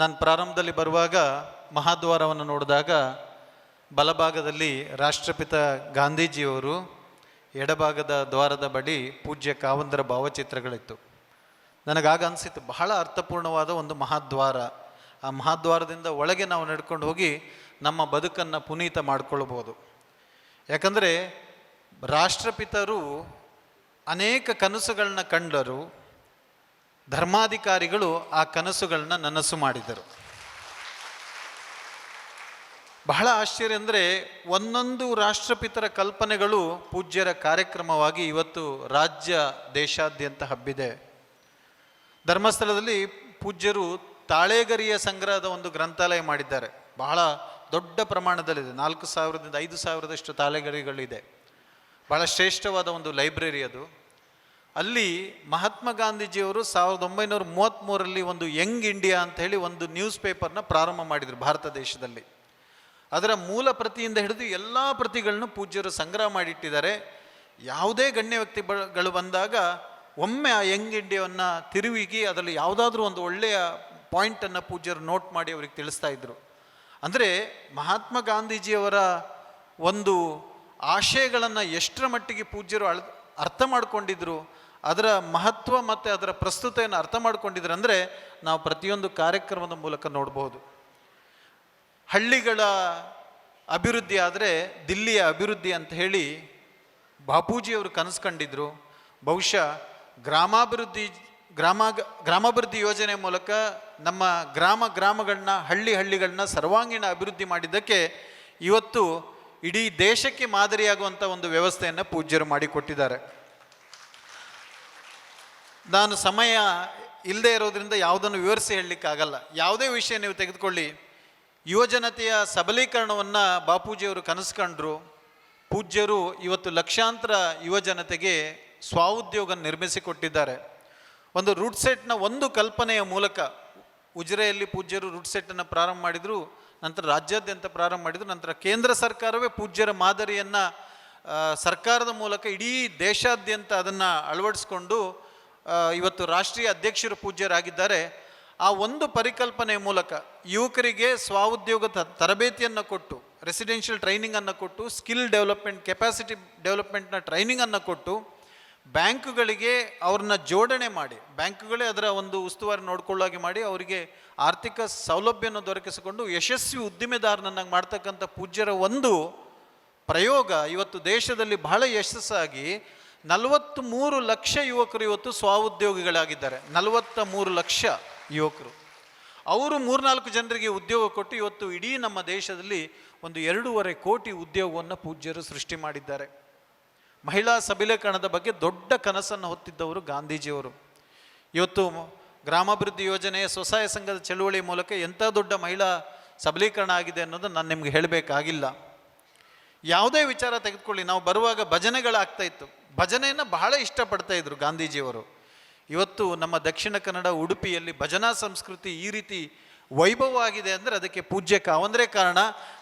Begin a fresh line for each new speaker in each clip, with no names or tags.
ನಾನು ಪ್ರಾರಂಭದಲ್ಲಿ ಬರುವಾಗ ಮಹಾದ್ವಾರವನ್ನು ನೋಡಿದಾಗ ಬಲಭಾಗದಲ್ಲಿ ರಾಷ್ಟ್ರಪಿತ ಗಾಂಧೀಜಿಯವರು ಎಡಭಾಗದ ದ್ವಾರದ ಬಳಿ ಪೂಜ್ಯ ಕಾವಂದರ ಭಾವಚಿತ್ರಗಳಿತ್ತು. ನನಗಾಗ ಅನಿಸಿತು ಬಹಳ ಅರ್ಥಪೂರ್ಣವಾದ ಒಂದು ಮಹಾದ್ವಾರ. ಆ ಮಹಾದ್ವಾರದಿಂದ ಒಳಗೆ ನಾವು ನಡ್ಕೊಂಡು ಹೋಗಿ ನಮ್ಮ ಬದುಕನ್ನು ಪುನೀತ ಮಾಡಿಕೊಳ್ಬೋದು. ಯಾಕಂದರೆ ರಾಷ್ಟ್ರಪಿತರು ಅನೇಕ ಕನಸುಗಳನ್ನ ಕಂಡರು ಧರ್ಮಾಧಿಕಾರಿಗಳು ಆ ಕನಸುಗಳನ್ನ ನನಸು ಮಾಡಿದರು. ಬಹಳ ಆಶ್ಚರ್ಯ ಅಂದರೆ ಒಂದೊಂದು ರಾಷ್ಟ್ರಪಿತರ ಕಲ್ಪನೆಗಳು ಪೂಜ್ಯರ ಕಾರ್ಯಕ್ರಮವಾಗಿ ಇವತ್ತು ರಾಜ್ಯ ದೇಶಾದ್ಯಂತ ಹಬ್ಬಿದೆ. ಧರ್ಮಸ್ಥಳದಲ್ಲಿ ಪೂಜ್ಯರು ತಾಳೆಗರಿಯ ಸಂಗ್ರಹದ ಒಂದು ಗ್ರಂಥಾಲಯ ಮಾಡಿದ್ದಾರೆ. ಬಹಳ ದೊಡ್ಡ ಪ್ರಮಾಣದಲ್ಲಿದೆ. ನಾಲ್ಕು ಸಾವಿರದಿಂದ ಐದು ಸಾವಿರದಷ್ಟು ತಾಳೆಗರಿಗಳಿದೆ. ಬಹಳ ಶ್ರೇಷ್ಠವಾದ ಒಂದು ಲೈಬ್ರರಿ ಅದು. ಅಲ್ಲಿ ಮಹಾತ್ಮ ಗಾಂಧೀಜಿಯವರು ಸಾವಿರದ ಒಂಬೈನೂರ ಮೂವತ್ತ್ಮೂರರಲ್ಲಿ ಒಂದು ಯಂಗ್ ಇಂಡಿಯಾ ಅಂತ ಹೇಳಿ ಒಂದು ನ್ಯೂಸ್ ಪೇಪರ್ನ ಪ್ರಾರಂಭ ಮಾಡಿದರು ಭಾರತ ದೇಶದಲ್ಲಿ. ಅದರ ಮೂಲ ಪ್ರತಿಯಿಂದ ಹಿಡಿದು ಎಲ್ಲ ಪ್ರತಿಗಳನ್ನು ಪೂಜ್ಯರು ಸಂಗ್ರಹ ಮಾಡಿಟ್ಟಿದ್ದಾರೆ. ಯಾವುದೇ ಗಣ್ಯ ವ್ಯಕ್ತಿಗಳು ಬಂದಾಗ ಒಮ್ಮೆ ಆ ಯಂಗ್ ಇಂಡಿಯಾವನ್ನು ತಿರುವಿಗಿ ಅದರಲ್ಲಿ ಯಾವುದಾದ್ರೂ ಒಂದು ಒಳ್ಳೆಯ ಪಾಯಿಂಟನ್ನು ಪೂಜ್ಯರು ನೋಟ್ ಮಾಡಿ ಅವರಿಗೆ ತಿಳಿಸ್ತಾ ಇದ್ದರು ಅಂದರೆ ಮಹಾತ್ಮ ಗಾಂಧೀಜಿಯವರ ಒಂದು ಆಶಯಗಳನ್ನು ಎಷ್ಟರ ಮಟ್ಟಿಗೆ ಪೂಜ್ಯರು ಅಳ್ ಅರ್ಥ ಮಾಡ್ಕೊಂಡಿದ್ರು ಅದರ ಮಹತ್ವ ಮತ್ತು ಅದರ ಪ್ರಸ್ತುತೆಯನ್ನು ಅರ್ಥ ಮಾಡ್ಕೊಂಡಿದ್ರು ಅಂದರೆ ನಾವು ಪ್ರತಿಯೊಂದು ಕಾರ್ಯಕ್ರಮದ ಮೂಲಕ ನೋಡ್ಬೋದು. ಹಳ್ಳಿಗಳ ಅಭಿವೃದ್ಧಿ ಆದರೆ ದಿಲ್ಲಿಯ ಅಭಿವೃದ್ಧಿ ಅಂತ ಹೇಳಿ ಬಾಪೂಜಿಯವರು ಕನಸು ಕಂಡಿದ್ದರು ಬಹುಶಃ ಗ್ರಾಮಾಭಿವೃದ್ಧಿ, ಗ್ರಾಮ, ಗ್ರಾಮಾಭಿವೃದ್ಧಿ ಯೋಜನೆ ಮೂಲಕ ನಮ್ಮ ಗ್ರಾಮ ಗ್ರಾಮಗಳನ್ನ, ಹಳ್ಳಿ ಹಳ್ಳಿಗಳನ್ನ ಸರ್ವಾಂಗೀಣ ಅಭಿವೃದ್ಧಿ ಮಾಡಿದ್ದಕ್ಕೆ ಇವತ್ತು ಇಡೀ ದೇಶಕ್ಕೆ ಮಾದರಿಯಾಗುವಂಥ ಒಂದು ವ್ಯವಸ್ಥೆಯನ್ನು ಪೂಜ್ಯರು ಮಾಡಿಕೊಟ್ಟಿದ್ದಾರೆ. ನಾನು ಸಮಯ ಇಲ್ಲದೆ ಇರೋದ್ರಿಂದ ಯಾವುದನ್ನು ವಿವರಿಸಿ ಹೇಳಲಿಕ್ಕಾಗಲ್ಲ. ಯಾವುದೇ ವಿಷಯ ನೀವು ತೆಗೆದುಕೊಳ್ಳಿ. ಯುವಜನತೆಯ ಸಬಲೀಕರಣವನ್ನು ಬಾಪೂಜಿಯವರು ಕನಸು ಕಂಡರು ಪೂಜ್ಯರು ಇವತ್ತು ಲಕ್ಷಾಂತರ ಯುವಜನತೆಗೆ ಸ್ವಾಉದ್ಯೋಗ ನಿರ್ಮಿಸಿಕೊಟ್ಟಿದ್ದಾರೆ. ಒಂದು ರೂಟ್ ಸೆಟ್ನ ಒಂದು ಕಲ್ಪನೆಯ ಮೂಲಕ ಉಜಿರೆಯಲ್ಲಿ ಪೂಜ್ಯರು ರೂಟ್ ಸೆಟ್ಟನ್ನು ಪ್ರಾರಂಭ ಮಾಡಿದರು, ನಂತರ ರಾಜ್ಯಾದ್ಯಂತ ಪ್ರಾರಂಭ ಮಾಡಿದರು, ನಂತರ ಕೇಂದ್ರ ಸರ್ಕಾರವೇ ಪೂಜ್ಯರ ಮಾದರಿಯನ್ನು ಸರ್ಕಾರದ ಮೂಲಕ ಇಡೀ ದೇಶಾದ್ಯಂತ ಅದನ್ನು ಅಳವಡಿಸ್ಕೊಂಡು ಇವತ್ತು ರಾಷ್ಟ್ರೀಯ ಅಧ್ಯಕ್ಷರು ಪೂಜ್ಯರಾಗಿದ್ದಾರೆ. ಆ ಒಂದು ಪರಿಕಲ್ಪನೆಯ ಮೂಲಕ ಯುವಕರಿಗೆ ಸ್ವಉದ್ಯೋಗ ತರಬೇತಿಯನ್ನು ಕೊಟ್ಟು ರೆಸಿಡೆನ್ಷಿಯಲ್ ಟ್ರೈನಿಂಗನ್ನು ಕೊಟ್ಟು ಸ್ಕಿಲ್ ಡೆವಲಪ್ಮೆಂಟ್ ಕೆಪಾಸಿಟಿ ಡೆವಲಪ್ಮೆಂಟ್ನ ಟ್ರೈನಿಂಗನ್ನು ಕೊಟ್ಟು ಬ್ಯಾಂಕುಗಳಿಗೆ ಅವ್ರನ್ನ ಜೋಡಣೆ ಮಾಡಿ, ಬ್ಯಾಂಕುಗಳೇ ಅದರ ಒಂದು ಉಸ್ತುವಾರಿ ನೋಡ್ಕೊಳ್ಳಾಗಿ ಮಾಡಿ ಅವರಿಗೆ ಆರ್ಥಿಕ ಸೌಲಭ್ಯವನ್ನು ದೊರಕಿಸಿಕೊಂಡು ಯಶಸ್ವಿ ಉದ್ದಿಮೆದಾರನನ್ನಾಗಿ ಮಾಡ್ತಕ್ಕಂಥ ಪೂಜ್ಯರ ಒಂದು ಪ್ರಯೋಗ ಇವತ್ತು ದೇಶದಲ್ಲಿ ಬಹಳ ಯಶಸ್ಸಾಗಿ ನಲವತ್ತ್ ಮೂರು ಲಕ್ಷ ಯುವಕರು ಇವತ್ತು ಸ್ವಾಉದ್ಯೋಗಿಗಳಾಗಿದ್ದಾರೆ. ನಲವತ್ತ ಮೂರು ಲಕ್ಷ ಯುವಕರು. ಅವರು ಮೂರ್ನಾಲ್ಕು ಜನರಿಗೆ ಉದ್ಯೋಗ ಕೊಟ್ಟು ಇವತ್ತು ಇಡೀ ನಮ್ಮ ದೇಶದಲ್ಲಿ ಒಂದು ಎರಡೂವರೆ ಕೋಟಿ ಉದ್ಯೋಗವನ್ನು ಪೂಜ್ಯರು ಸೃಷ್ಟಿ ಮಾಡಿದ್ದಾರೆ. ಮಹಿಳಾ ಸಬಲೀಕರಣದ ಬಗ್ಗೆ ದೊಡ್ಡ ಕನಸನ್ನು ಹೊತ್ತಿದ್ದವರು ಗಾಂಧೀಜಿಯವರು. ಇವತ್ತು ಗ್ರಾಮಾಭಿವೃದ್ಧಿ ಯೋಜನೆಯ ಸ್ವಸಹಾಯ ಸಂಘದ ಚಳುವಳಿ ಮೂಲಕ ಎಂಥ ದೊಡ್ಡ ಮಹಿಳಾ ಸಬಲೀಕರಣ ಆಗಿದೆ ಅನ್ನೋದು ನಾನು ನಿಮಗೆ ಹೇಳಬೇಕಾಗಿಲ್ಲ. ಯಾವುದೇ ವಿಚಾರ ತೆಗೆದುಕೊಳ್ಳಿ. ನಾವು ಬರುವಾಗ ಭಜನೆಗಳಾಗ್ತಾ ಇತ್ತು. ಭಜನೆಯನ್ನು ಬಹಳ ಇಷ್ಟಪಡ್ತಾ ಇದ್ರು ಗಾಂಧೀಜಿಯವರು. ಇವತ್ತು ನಮ್ಮ ದಕ್ಷಿಣ ಕನ್ನಡ ಉಡುಪಿಯಲ್ಲಿ ಭಜನಾ ಸಂಸ್ಕೃತಿ ಈ ರೀತಿ ವೈಭವ ಆಗಿದೆ ಅಂದರೆ ಅದಕ್ಕೆ ಪೂಜ್ಯ ಕಾವಂದ್ರೆ ಕಾರಣ.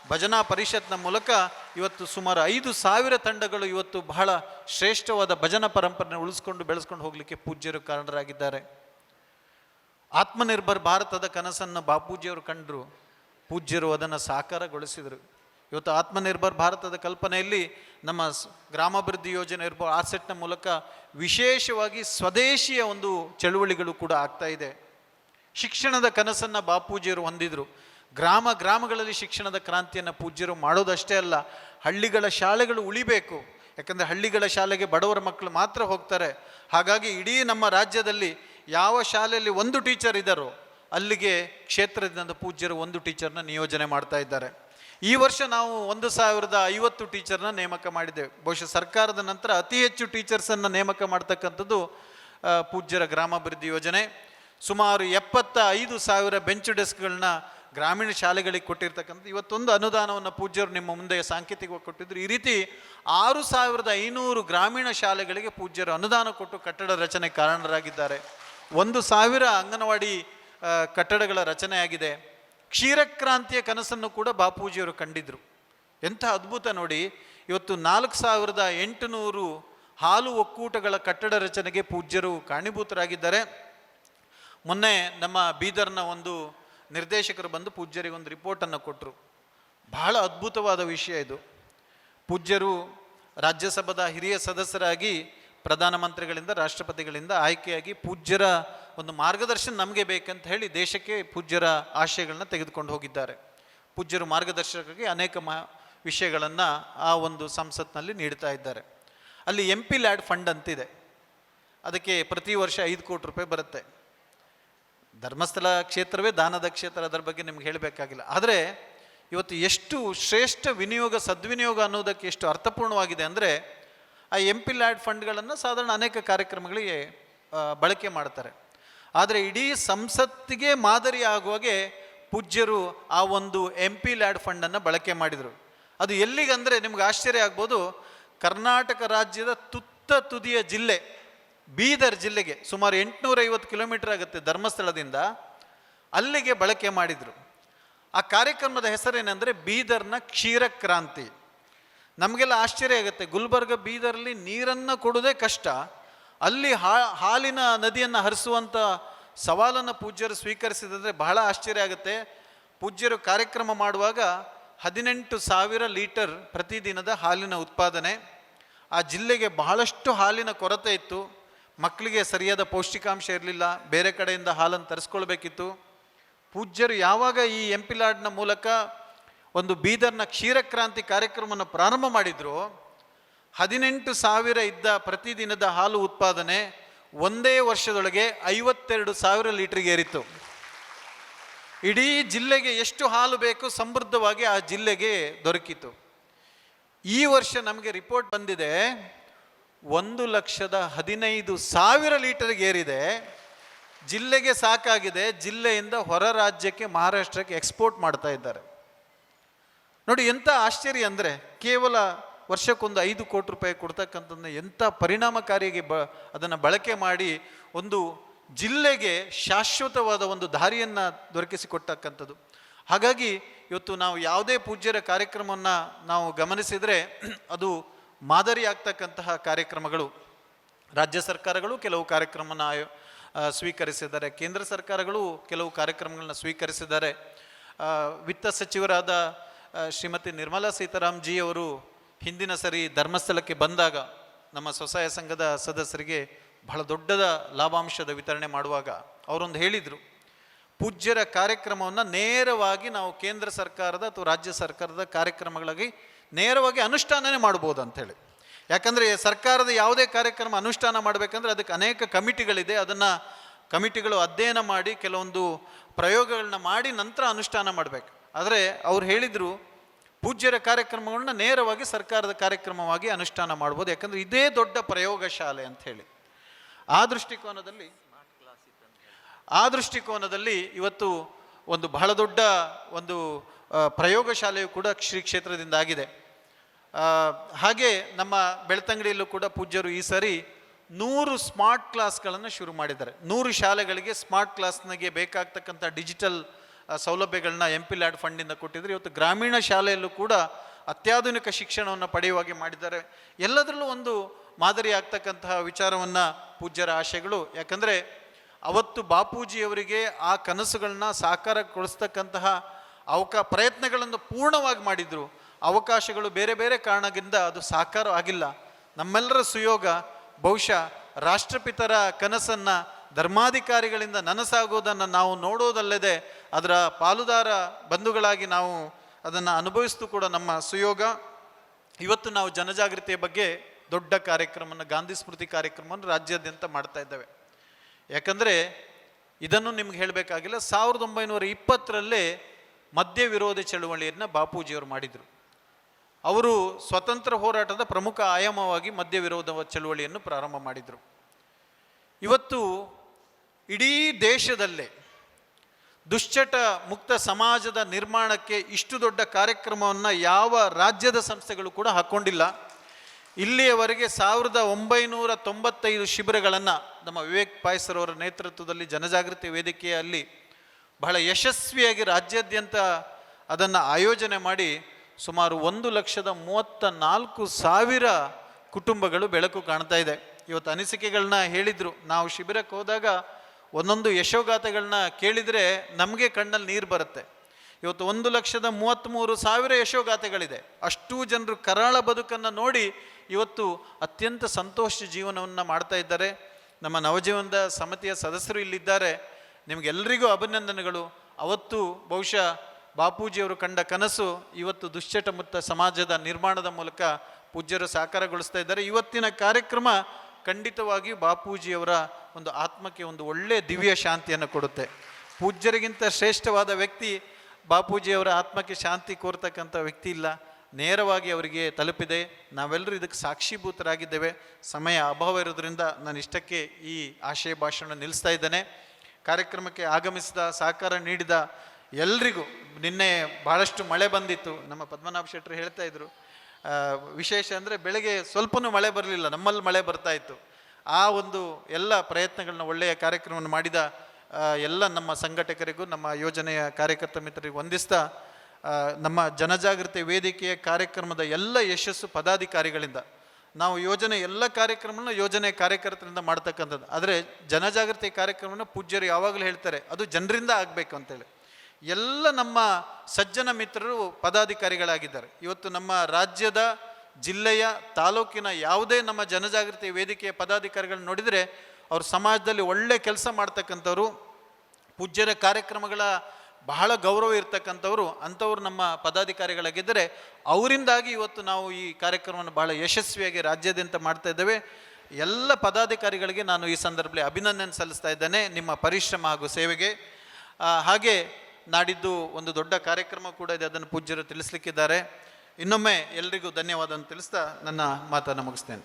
ಭಜನಾ ಪರಿಷತ್ನ ಮೂಲಕ ಇವತ್ತು ಸುಮಾರು ಐದು ಸಾವಿರ ತಂಡಗಳು ಇವತ್ತು ಬಹಳ ಶ್ರೇಷ್ಠವಾದ ಭಜನಾ ಪರಂಪರೆ ಉಳಿಸ್ಕೊಂಡು ಬೆಳೆಸ್ಕೊಂಡು ಹೋಗಲಿಕ್ಕೆ ಪೂಜ್ಯರು ಕಾರಣರಾಗಿದ್ದಾರೆ. ಆತ್ಮನಿರ್ಭರ್ ಭಾರತದ ಕನಸನ್ನು ಬಾಪೂಜಿಯವರು ಕಂಡರು. ಪೂಜ್ಯರು ಅದನ್ನು ಸಾಕಾರಗೊಳಿಸಿದರು. ಇವತ್ತು ಆತ್ಮನಿರ್ಭರ್ ಭಾರತದ ಕಲ್ಪನೆಯಲ್ಲಿ ನಮ್ಮ ಗ್ರಾಮಾಭಿವೃದ್ಧಿ ಯೋಜನೆ ಇರ್ಬೋದು ಆಸೆಟ್ನ ಮೂಲಕ ವಿಶೇಷವಾಗಿ ಸ್ವದೇಶಿಯ ಒಂದು ಚಳುವಳಿಗಳು ಕೂಡ ಆಗ್ತಾ ಇದೆ. ಶಿಕ್ಷಣದ ಕನಸನ್ನು ಬಾಪೂಜಿಯವರು ಹೊಂದಿದ್ರು. ಗ್ರಾಮ ಗ್ರಾಮಗಳಲ್ಲಿ ಶಿಕ್ಷಣದ ಕ್ರಾಂತಿಯನ್ನು ಪೂಜ್ಯರು ಮಾಡೋದಷ್ಟೇ ಅಲ್ಲ, ಹಳ್ಳಿಗಳ ಶಾಲೆಗಳು ಉಳಿಬೇಕು. ಯಾಕಂದರೆ ಹಳ್ಳಿಗಳ ಶಾಲೆಗೆ ಬಡವರ ಮಕ್ಕಳು ಮಾತ್ರ ಹೋಗ್ತಾರೆ. ಹಾಗಾಗಿ ಇಡೀ ನಮ್ಮ ರಾಜ್ಯದಲ್ಲಿ ಯಾವ ಶಾಲೆಯಲ್ಲಿ ಒಂದು ಟೀಚರ್ ಇದ್ದಾರೋ, ಅಲ್ಲಿಗೆ ಕ್ಷೇತ್ರದಿಂದ ಪೂಜ್ಯರು ಒಂದು ಟೀಚರ್ನ ನಿಯೋಜನೆ ಮಾಡ್ತಾ ಇದ್ದಾರೆ. ಈ ವರ್ಷ ನಾವು ಒಂದು ಸಾವಿರದ ಐವತ್ತು ಟೀಚರ್ನ ನೇಮಕ ಮಾಡಿದ್ದೇವೆ. ಬಹುಶಃ ಸರ್ಕಾರದ ನಂತರ ಅತಿ ಹೆಚ್ಚು ಟೀಚರ್ಸನ್ನು ನೇಮಕ ಮಾಡ್ತಕ್ಕಂಥದ್ದು ಪೂಜ್ಯರ ಗ್ರಾಮಾಭಿವೃದ್ಧಿ ಯೋಜನೆ. ಸುಮಾರು ಎಪ್ಪತ್ತ ಐದು ಸಾವಿರ ಬೆಂಚ್ ಡೆಸ್ಕ್ಗಳನ್ನ ಗ್ರಾಮೀಣ ಶಾಲೆಗಳಿಗೆ ಕೊಟ್ಟಿರ್ತಕ್ಕಂಥ ಇವತ್ತೊಂದು ಅನುದಾನವನ್ನು ಪೂಜ್ಯರು ನಿಮ್ಮ ಮುಂದೆ ಸಾಂಕೇತಿಕವಾಗಿ ಕೊಟ್ಟಿದ್ರು. ಈ ರೀತಿ ಆರು ಸಾವಿರದ ಐನೂರು ಗ್ರಾಮೀಣ ಶಾಲೆಗಳಿಗೆ ಪೂಜ್ಯರು ಅನುದಾನ ಕೊಟ್ಟು ಕಟ್ಟಡ ರಚನೆ ಕಾರಣರಾಗಿದ್ದಾರೆ. ಒಂದು ಸಾವಿರ ಅಂಗನವಾಡಿ ಕಟ್ಟಡಗಳ ರಚನೆಯಾಗಿದೆ. ಕ್ಷೀರಕ್ರಾಂತಿಯ ಕನಸನ್ನು ಕೂಡ ಬಾಪೂಜಿಯವರು ಕಂಡಿದ್ದರು ಎಂಥ ಅದ್ಭುತ ನೋಡಿ, ಇವತ್ತು ನಾಲ್ಕು ಸಾವಿರದ ಎಂಟುನೂರು ಹಾಲು ಒಕ್ಕೂಟಗಳ ಕಟ್ಟಡ ರಚನೆಗೆ ಪೂಜ್ಯರು ಕಾರಣೀಭೂತರಾಗಿದ್ದಾರೆ. ಮೊನ್ನೆ ನಮ್ಮ ಬೀದರ್ನ ಒಂದು ನಿರ್ದೇಶಕರು ಬಂದು ಪೂಜ್ಯರಿಗೆ ಒಂದು ರಿಪೋರ್ಟನ್ನು ಕೊಟ್ಟರು ಬಹಳ ಅದ್ಭುತವಾದ ವಿಷಯ ಇದು. ಪೂಜ್ಯರು ರಾಜ್ಯಸಭಾದ ಹಿರಿಯ ಸದಸ್ಯರಾಗಿ, ಪ್ರಧಾನಮಂತ್ರಿಗಳಿಂದ, ರಾಷ್ಟ್ರಪತಿಗಳಿಂದ ಆಯ್ಕೆಯಾಗಿ ಪೂಜ್ಯರ ಒಂದು ಮಾರ್ಗದರ್ಶನ ನಮಗೆ ಬೇಕಂತ ಹೇಳಿ ದೇಶಕ್ಕೆ ಪೂಜ್ಯರ ಆಶಯಗಳನ್ನ ತೆಗೆದುಕೊಂಡು ಹೋಗಿದ್ದಾರೆ. ಪೂಜ್ಯರು ಮಾರ್ಗದರ್ಶಕರಿಗೆ ಅನೇಕ ಮಾ, ವಿಷಯಗಳನ್ನು ಆ ಒಂದು ಸಂಸತ್ನಲ್ಲಿ ನೀಡ್ತಾ ಇದ್ದಾರೆ. ಅಲ್ಲಿ ಎಂ ಪಿ ಲ್ಯಾಡ್ ಫಂಡ್ ಅಂತಿದೆ. ಅದಕ್ಕೆ ಪ್ರತಿ ವರ್ಷ ಐದು ಕೋಟಿ ರೂಪಾಯಿ ಬರುತ್ತೆ. ಧರ್ಮಸ್ಥಳ ಕ್ಷೇತ್ರವೇ ದಾನದ ಕ್ಷೇತ್ರ, ಅದರ ಬಗ್ಗೆ ನಿಮ್ಗೆ ಹೇಳಬೇಕಾಗಿಲ್ಲ. ಆದರೆ ಇವತ್ತು ಎಷ್ಟು ಶ್ರೇಷ್ಠ ವಿನಿಯೋಗ, ಸದ್ವಿನಿಯೋಗ ಅನ್ನೋದಕ್ಕೆ ಎಷ್ಟು ಅರ್ಥಪೂರ್ಣವಾಗಿದೆ ಅಂದರೆ ಆ ಎಂ ಪಿ ಲ್ಯಾಡ್ ಫಂಡ್ಗಳನ್ನು ಸಾಧಾರಣ ಅನೇಕ ಕಾರ್ಯಕ್ರಮಗಳಿಗೆ ಬಳಕೆ ಮಾಡ್ತಾರೆ. ಆದರೆ ಇಡೀ ಸಂಸತ್ತಿಗೆ ಮಾದರಿ ಆಗುವಾಗೆ ಪೂಜ್ಯರು ಆ ಒಂದು ಎಂ ಪಿ ಲ್ಯಾಡ್ ಫಂಡನ್ನು ಬಳಕೆ ಮಾಡಿದರು. ಅದು ಎಲ್ಲಿಗಂದರೆ ನಿಮ್ಗೆ ಆಶ್ಚರ್ಯ ಆಗ್ಬೋದು, ಕರ್ನಾಟಕ ರಾಜ್ಯದ ತುತ್ತ ತುದಿಯ ಜಿಲ್ಲೆ, ಬೀದರ್ ಜಿಲ್ಲೆಗೆ ಸುಮಾರು ಎಂಟುನೂರೈವತ್ತು ಕಿಲೋಮೀಟರ್ ಆಗುತ್ತೆ ಧರ್ಮಸ್ಥಳದಿಂದ ಅಲ್ಲಿಗೆ ಬಳಕೆ ಮಾಡಿದರು. ಆ ಕಾರ್ಯಕ್ರಮದ ಹೆಸರೇನೆಂದರೆ ಬೀದರ್ನ ಕ್ಷೀರಕ್ರಾಂತಿ ನಮಗೆಲ್ಲ ಆಶ್ಚರ್ಯ ಆಗುತ್ತೆ, ಗುಲ್ಬರ್ಗ ಬೀದರ್ಲಿ ನೀರನ್ನು ಕೊಡೋದೇ ಕಷ್ಟ. ಅಲ್ಲಿ ಹಾಲಿನ ನದಿಯನ್ನು ಹರಿಸುವಂಥ ಸವಾಲನ್ನು ಪೂಜ್ಯರು ಸ್ವೀಕರಿಸಿದ್ರೆ ಬಹಳ ಆಶ್ಚರ್ಯ ಆಗುತ್ತೆ. ಪೂಜ್ಯರು ಕಾರ್ಯಕ್ರಮ ಮಾಡುವಾಗ ಹದಿನೆಂಟು ಸಾವಿರ ಲೀಟರ್ ಪ್ರತಿದಿನದ ಹಾಲಿನ ಉತ್ಪಾದನೆ. ಆ ಜಿಲ್ಲೆಗೆ ಬಹಳಷ್ಟು ಹಾಲಿನ ಕೊರತೆ ಇತ್ತು. ಮಕ್ಕಳಿಗೆ ಸರಿಯಾದ ಪೌಷ್ಟಿಕಾಂಶ ಇರಲಿಲ್ಲ. ಬೇರೆ ಕಡೆಯಿಂದ ಹಾಲನ್ನು ತರಿಸ್ಕೊಳ್ಬೇಕಿತ್ತು. ಪೂಜ್ಯರು ಯಾವಾಗ ಈ ಎಂಪಿಲಾಡ್ನ ಮೂಲಕ ಒಂದು ಬೀದರ್ನ ಕ್ಷೀರಕ್ರಾಂತಿ ಕಾರ್ಯಕ್ರಮವನ್ನು ಪ್ರಾರಂಭ ಮಾಡಿದ್ರು ಹದಿನೆಂಟು ಸಾವಿರ ಇದ್ದ ಪ್ರತಿದಿನದ ಹಾಲು ಉತ್ಪಾದನೆ ಒಂದೇ ವರ್ಷದೊಳಗೆ ಐವತ್ತೆರಡು ಸಾವಿರ ಲೀಟ್ರಿಗೆ ಏರಿತ್ತು. ಇಡೀ ಜಿಲ್ಲೆಗೆ ಎಷ್ಟು ಹಾಲು ಬೇಕು ಸಮೃದ್ಧವಾಗಿ ಆ ಜಿಲ್ಲೆಗೆ ದೊರಕಿತು. ಈ ವರ್ಷ ನಮಗೆ ರಿಪೋರ್ಟ್ ಬಂದಿದೆ, ಒಂದು ಲಕ್ಷದ ಹದಿನೈದು ಸಾವಿರ ಲೀಟರ್ಗೆ ಏರಿದೆ. ಜಿಲ್ಲೆಗೆ ಸಾಕಾಗಿದೆ, ಜಿಲ್ಲೆಯಿಂದ ಹೊರ ರಾಜ್ಯಕ್ಕೆ, ಮಹಾರಾಷ್ಟ್ರಕ್ಕೆ ಎಕ್ಸ್ಪೋರ್ಟ್ ಮಾಡ್ತಾ ಇದ್ದಾರೆ. ನೋಡಿ ಎಂಥ ಆಶ್ಚರ್ಯ ಅಂದರೆ ಕೇವಲ ವರ್ಷಕ್ಕೊಂದು ಐದು ಕೋಟಿ ರೂಪಾಯಿ ಕೊಡ್ತಕ್ಕಂಥದ್ದನ್ನ ಎಂಥ ಪರಿಣಾಮಕಾರಿಯಾಗಿ ಬ ಅದನ್ನು ಬಳಕೆ ಮಾಡಿ ಒಂದು ಜಿಲ್ಲೆಗೆ ಶಾಶ್ವತವಾದ ಒಂದು ದಾರಿಯನ್ನು ದೊರಕಿಸಿಕೊಟ್ಟಕ್ಕಂಥದ್ದು. ಹಾಗಾಗಿ ಇವತ್ತು ನಾವು ಯಾವುದೇ ಪೂಜ್ಯರ ಕಾರ್ಯಕ್ರಮವನ್ನು ನಾವು ಗಮನಿಸಿದರೆ ಅದು ಮಾದರಿ ಆಗ್ತಕ್ಕಂತಹ ಕಾರ್ಯಕ್ರಮಗಳು. ರಾಜ್ಯ ಸರ್ಕಾರಗಳು ಕೆಲವು ಆ, ಸ್ವೀಕರಿಸಿದ್ದಾರೆ. ಕೇಂದ್ರ ಸರ್ಕಾರಗಳು ಕೆಲವು ಕಾರ್ಯಕ್ರಮಗಳನ್ನ ಸ್ವೀಕರಿಸಿದ್ದಾರೆ. ವಿತ್ತ ಸಚಿವರಾದ ಶ್ರೀಮತಿ ನಿರ್ಮಲಾ ಸೀತಾರಾಮ್ ಅವರು ಹಿಂದಿನ ಸರಿ ಧರ್ಮಸ್ಥಳಕ್ಕೆ ಬಂದಾಗ ನಮ್ಮ ಸ್ವಸಹಾಯ ಸಂಘದ ಸದಸ್ಯರಿಗೆ ಬಹಳ ದೊಡ್ಡದ ಲಾಭಾಂಶದ ವಿತರಣೆ ಮಾಡುವಾಗ ಅವರೊಂದು ಹೇಳಿದರು, ಪೂಜ್ಯರ ಕಾರ್ಯಕ್ರಮವನ್ನು ನೇರವಾಗಿ ನಾವು ಕೇಂದ್ರ ಸರ್ಕಾರದ ಅಥವಾ ರಾಜ್ಯ ಸರ್ಕಾರದ ಕಾರ್ಯಕ್ರಮಗಳಾಗಿ ನೇರವಾಗಿ ಅನುಷ್ಠಾನನೇ ಮಾಡ್ಬೋದು ಅಂಥೇಳಿ ಯಾಕಂದರೆ ಸರ್ಕಾರದ ಯಾವುದೇ ಕಾರ್ಯಕ್ರಮ ಅನುಷ್ಠಾನ ಮಾಡಬೇಕಂದ್ರೆ ಅದಕ್ಕೆ ಅನೇಕ ಕಮಿಟಿಗಳಿದೆ, ಅದನ್ನು ಕಮಿಟಿಗಳು ಅಧ್ಯಯನ ಮಾಡಿ ಕೆಲವೊಂದು ಪ್ರಯೋಗಗಳನ್ನ ಮಾಡಿ ನಂತರ ಅನುಷ್ಠಾನ ಮಾಡಬೇಕು. ಆದರೆ ಅವ್ರು ಹೇಳಿದರು ಪೂಜ್ಯರ ಕಾರ್ಯಕ್ರಮಗಳನ್ನ ನೇರವಾಗಿ ಸರ್ಕಾರದ ಕಾರ್ಯಕ್ರಮವಾಗಿ ಅನುಷ್ಠಾನ ಮಾಡ್ಬೋದು. ಯಾಕಂದರೆ ಇದೇ ದೊಡ್ಡ ಪ್ರಯೋಗಶಾಲೆ ಅಂತ ಹೇಳಿ. ಆ ದೃಷ್ಟಿಕೋನದಲ್ಲಿ ಆ ದೃಷ್ಟಿಕೋನದಲ್ಲಿ ಇವತ್ತು ಒಂದು ಬಹಳ ದೊಡ್ಡ ಒಂದು ಪ್ರಯೋಗಶಾಲೆಯು ಕೂಡ ಶ್ರೀ ಕ್ಷೇತ್ರದಿಂದ ಆಗಿದೆ. ಹಾಗೆ ನಮ್ಮ ಬೆಳ್ತಂಗಡಿಯಲ್ಲೂ ಕೂಡ ಪೂಜ್ಯರು ಈ ಸಾರಿ ನೂರು ಸ್ಮಾರ್ಟ್ ಕ್ಲಾಸ್ಗಳನ್ನು ಶುರು ಮಾಡಿದ್ದಾರೆ. ನೂರು ಶಾಲೆಗಳಿಗೆ ಸ್ಮಾರ್ಟ್ ಕ್ಲಾಸ್ನಿಗೆ ಬೇಕಾಗ್ತಕ್ಕಂಥ ಡಿಜಿಟಲ್ ಸೌಲಭ್ಯಗಳನ್ನ ಎಂ ಪಿ ಲ್ಯಾಡ್ ಫಂಡಿಂದ ಕೊಟ್ಟಿದ್ದಾರೆ ಇವತ್ತು ಗ್ರಾಮೀಣ ಶಾಲೆಯಲ್ಲೂ ಕೂಡ ಅತ್ಯಾಧುನಿಕ ಶಿಕ್ಷಣವನ್ನು ಪಡೆಯುವಾಗೆ ಮಾಡಿದ್ದಾರೆ. ಎಲ್ಲದರಲ್ಲೂ ಒಂದು ಮಾದರಿ ಆಗ್ತಕ್ಕಂತಹ ವಿಚಾರವನ್ನು ಪೂಜ್ಯರ ಆಶಯಗಳು ಯಾಕಂದರೆ ಅವತ್ತು ಬಾಪೂಜಿಯವರಿಗೆ ಆ ಕನಸುಗಳನ್ನ ಸಾಕಾರಗೊಳಿಸ್ತಕ್ಕಂತಹ ಅವಕ ಪ್ರಯತ್ನಗಳನ್ನು ಪೂರ್ಣವಾಗಿ ಮಾಡಿದ್ರು. ಅವಕಾಶಗಳು ಬೇರೆ ಬೇರೆ ಕಾರಣದಿಂದ ಅದು ಸಾಕಾರ ಆಗಿಲ್ಲ ನಮ್ಮೆಲ್ಲರ ಸುಯೋಗ ಬಹುಶಃ ರಾಷ್ಟ್ರಪಿತರ ಕನಸನ್ನು ಧರ್ಮಾಧಿಕಾರಿಗಳಿಂದ ನನಸಾಗುವುದನ್ನು ನಾವು ನೋಡೋದಲ್ಲದೆ ಅದರ ಪಾಲುದಾರ ಬಂಧುಗಳಾಗಿ ನಾವು ಅದನ್ನು ಅನುಭವಿಸ್ತು ಕೂಡ ನಮ್ಮ ಸುಯೋಗ. ಇವತ್ತು ನಾವು ಜನಜಾಗೃತಿಯ ಬಗ್ಗೆ ದೊಡ್ಡ ಕಾರ್ಯಕ್ರಮವನ್ನು, ಗಾಂಧಿ ಸ್ಮೃತಿ ಕಾರ್ಯಕ್ರಮವನ್ನು ರಾಜ್ಯಾದ್ಯಂತ ಮಾಡ್ತಾ ಇದ್ದೇವೆ. ಯಾಕಂದರೆ ಇದನ್ನು ನಿಮ್ಗೆ ಹೇಳಬೇಕಾಗಿಲ್ಲ, ಸಾವಿರದ ಒಂಬೈನೂರ ಇಪ್ಪತ್ತರಲ್ಲೇ ಮದ್ಯ ವಿರೋಧಿ ಚಳುವಳಿಯನ್ನು ಬಾಪೂಜಿಯವರು ಮಾಡಿದರು. ಅವರು ಸ್ವತಂತ್ರ ಹೋರಾಟದ ಪ್ರಮುಖ ಆಯಾಮವಾಗಿ ಮದ್ಯ ವಿರೋಧ ಚಳುವಳಿಯನ್ನು ಪ್ರಾರಂಭ ಮಾಡಿದರು. ಇವತ್ತು ಇಡೀ ದೇಶದಲ್ಲೇ ದುಶ್ಚಟ ಮುಕ್ತ ಸಮಾಜದ ನಿರ್ಮಾಣಕ್ಕೆ ಇಷ್ಟು ದೊಡ್ಡ ಕಾರ್ಯಕ್ರಮವನ್ನು ಯಾವ ರಾಜ್ಯದ ಸಂಸ್ಥೆಗಳು ಕೂಡ ಹಾಕ್ಕೊಂಡಿಲ್ಲ ಇಲ್ಲಿಯವರೆಗೆ ಸಾವಿರದ ಒಂಬೈನೂರ ತೊಂಬತ್ತೈದು ಶಿಬಿರಗಳನ್ನು ನಮ್ಮ ವಿವೇಕ್ ಪಾಯಸರವರ ನೇತೃತ್ವದಲ್ಲಿ ಜನಜಾಗೃತಿ ವೇದಿಕೆಯಲ್ಲಿ ಬಹಳ ಯಶಸ್ವಿಯಾಗಿ ರಾಜ್ಯಾದ್ಯಂತ ಅದನ್ನು ಆಯೋಜನೆ ಮಾಡಿ ಸುಮಾರು ಒಂದು ಲಕ್ಷದ ಮೂವತ್ತ ನಾಲ್ಕು ಸಾವಿರ ಕುಟುಂಬಗಳು ಬೆಳಕು ಕಾಣ್ತಾ ಇದೆ. ಇವತ್ತು ಅನಿಸಿಕೆಗಳನ್ನ ಹೇಳಿದರು. ನಾವು ಶಿಬಿರಕ್ಕೆ ಹೋದಾಗ ಒಂದೊಂದು ಯಶೋಗಾಥೆಗಳನ್ನ ಕೇಳಿದರೆ ನಮಗೆ ಕಣ್ಣಲ್ಲಿ ನೀರು ಬರುತ್ತೆ. ಇವತ್ತು ಒಂದು ಲಕ್ಷದ ಮೂವತ್ತ್ಮೂರು ಸಾವಿರ ಯಶೋಗಾಥೆಗಳಿದೆ. ಅಷ್ಟೂ ಜನರು ಕರಾಳ ಬದುಕನ್ನು ನೋಡಿ ಇವತ್ತು ಅತ್ಯಂತ ಸಂತೋಷ ಜೀವನವನ್ನು ಮಾಡ್ತಾ ಇದ್ದಾರೆ. ನಮ್ಮ ನವಜೀವನದ ಸಮಿತಿಯ ಸದಸ್ಯರು ಇಲ್ಲಿದ್ದಾರೆ. ನಿಮಗೆಲ್ಲರಿಗೂ ಅಭಿನಂದನೆಗಳು. ಅವತ್ತು ಬಹುಶಃ ಬಾಪೂಜಿಯವರು ಕಂಡ ಕನಸು ಇವತ್ತು ದುಶ್ಚಟ ಮುಕ್ತ ಸಮಾಜದ ನಿರ್ಮಾಣದ ಮೂಲಕ ಪೂಜ್ಯರು ಸಾಕಾರಗೊಳಿಸ್ತಾ ಇದ್ದಾರೆ. ಇವತ್ತಿನ ಕಾರ್ಯಕ್ರಮ ಖಂಡಿತವಾಗಿಯೂ ಬಾಪೂಜಿಯವರ ಒಂದು ಆತ್ಮಕ್ಕೆ ಒಂದು ಒಳ್ಳೆಯ ದಿವ್ಯ ಶಾಂತಿಯನ್ನು ಕೊಡುತ್ತೆ. ಪೂಜ್ಯರಿಗಿಂತ ಶ್ರೇಷ್ಠವಾದ ವ್ಯಕ್ತಿ ಬಾಪೂಜಿಯವರ ಆತ್ಮಕ್ಕೆ ಶಾಂತಿ ಕೋರ್ತಕ್ಕಂಥ ವ್ಯಕ್ತಿ ಇಲ್ಲ. ನೇರವಾಗಿ ಅವರಿಗೆ ತಲುಪಿದೆ. ನಾವೆಲ್ಲರೂ ಇದಕ್ಕೆ ಸಾಕ್ಷೀಭೂತರಾಗಿದ್ದೇವೆ. ಸಮಯ ಅಭಾವ ಇರೋದ್ರಿಂದ ನಾನು ಇಷ್ಟಕ್ಕೆ ಈ ಆಶಯ ಭಾಷಣ ನಿಲ್ಲಿಸ್ತಾ ಇದ್ದೇನೆ. ಕಾರ್ಯಕ್ರಮಕ್ಕೆ ಆಗಮಿಸಿದ, ಸಹಕಾರ ನೀಡಿದ ಎಲ್ರಿಗೂ ನಿನ್ನೆ ಬಹಳಷ್ಟು ಮಳೆ ಬಂದಿತ್ತು. ನಮ್ಮ ಪದ್ಮನಾಭ ಶೆಟ್ಟರು ಹೇಳ್ತಾ ಇದ್ರು ವಿಶೇಷ ಅಂದರೆ ಬೆಳಗ್ಗೆ ಸ್ವಲ್ಪನೂ ಮಳೆ ಬರಲಿಲ್ಲ. ನಮ್ಮಲ್ಲಿ ಮಳೆ ಬರ್ತಾ ಇತ್ತು. ಆ ಒಂದು ಎಲ್ಲ ಪ್ರಯತ್ನಗಳನ್ನ ಒಳ್ಳೆಯ ಕಾರ್ಯಕ್ರಮವನ್ನು ಮಾಡಿದ ಎಲ್ಲ ನಮ್ಮ ಸಂಘಟಕರಿಗೂ, ನಮ್ಮ ಯೋಜನೆಯ ಕಾರ್ಯಕರ್ತ ಮಿತ್ರರಿಗೂ ವಂದಿಸ್ತಾ ನಮ್ಮ ಜನಜಾಗೃತಿ ವೇದಿಕೆಯ ಕಾರ್ಯಕ್ರಮದ ಎಲ್ಲ ಯಶಸ್ಸು ಪದಾಧಿಕಾರಿಗಳಿಂದ. ನಾವು ಯೋಜನೆ ಎಲ್ಲ ಕಾರ್ಯಕ್ರಮನ ಯೋಜನೆ ಕಾರ್ಯಕರ್ತರಿಂದ ಮಾಡ್ತಕ್ಕಂಥದ್ದು. ಆದರೆ ಜನಜಾಗೃತಿ ಕಾರ್ಯಕ್ರಮನ ಪೂಜ್ಯರು ಯಾವಾಗಲೂ ಹೇಳ್ತಾರೆ, ಅದು ಜನರಿಂದ ಆಗಬೇಕು ಅಂತೇಳಿ. ಎಲ್ಲ ನಮ್ಮ ಸಜ್ಜನ ಮಿತ್ರರು ಪದಾಧಿಕಾರಿಗಳಾಗಿದ್ದಾರೆ. ಇವತ್ತು ನಮ್ಮ ರಾಜ್ಯದ ಜಿಲ್ಲೆಯ ತಾಲೂಕಿನ ಯಾವುದೇ ನಮ್ಮ ಜನಜಾಗೃತಿ ವೇದಿಕೆಯ ಪದಾಧಿಕಾರಿಗಳನ್ನ ನೋಡಿದರೆ ಅವರು ಸಮಾಜದಲ್ಲಿ ಒಳ್ಳೆ ಕೆಲಸ ಮಾಡ್ತಕ್ಕಂಥವ್ರು, ಪೂಜ್ಯರ ಕಾರ್ಯಕ್ರಮಗಳ ಬಹಳ ಗೌರವ ಇರ್ತಕ್ಕಂಥವ್ರು, ಅಂಥವ್ರು ನಮ್ಮ ಪದಾಧಿಕಾರಿಗಳಾಗಿದ್ದರೆ ಅವರಿಂದಾಗಿ ಇವತ್ತು ನಾವು ಈ ಕಾರ್ಯಕ್ರಮವನ್ನು ಬಹಳ ಯಶಸ್ವಿಯಾಗಿ ರಾಜ್ಯಾದ್ಯಂತ ಮಾಡ್ತಾ ಇದ್ದೇವೆ. ಎಲ್ಲ ಪದಾಧಿಕಾರಿಗಳಿಗೆ ನಾನು ಈ ಸಂದರ್ಭದಲ್ಲಿ ಅಭಿನಂದನೆ ಸಲ್ಲಿಸ್ತಾ ಇದ್ದೇನೆ ನಿಮ್ಮ ಪರಿಶ್ರಮ ಹಾಗೂ ಸೇವೆಗೆ. ಹಾಗೆ ನಾಡಿದ್ದು ಒಂದು ದೊಡ್ಡ ಕಾರ್ಯಕ್ರಮ ಕೂಡ ಇದೆ, ಅದನ್ನು ಪೂಜ್ಯರು ತಿಳಿಸ್ಲಿಕ್ಕಿದ್ದಾರೆ. ಇನ್ನೊಮ್ಮೆ ಎಲ್ರಿಗೂ ಧನ್ಯವಾದ ತಿಳಿಸ್ತಾ ನನ್ನ ಮಾತನ್ನು ಮುಗಿಸ್ತೇನೆ.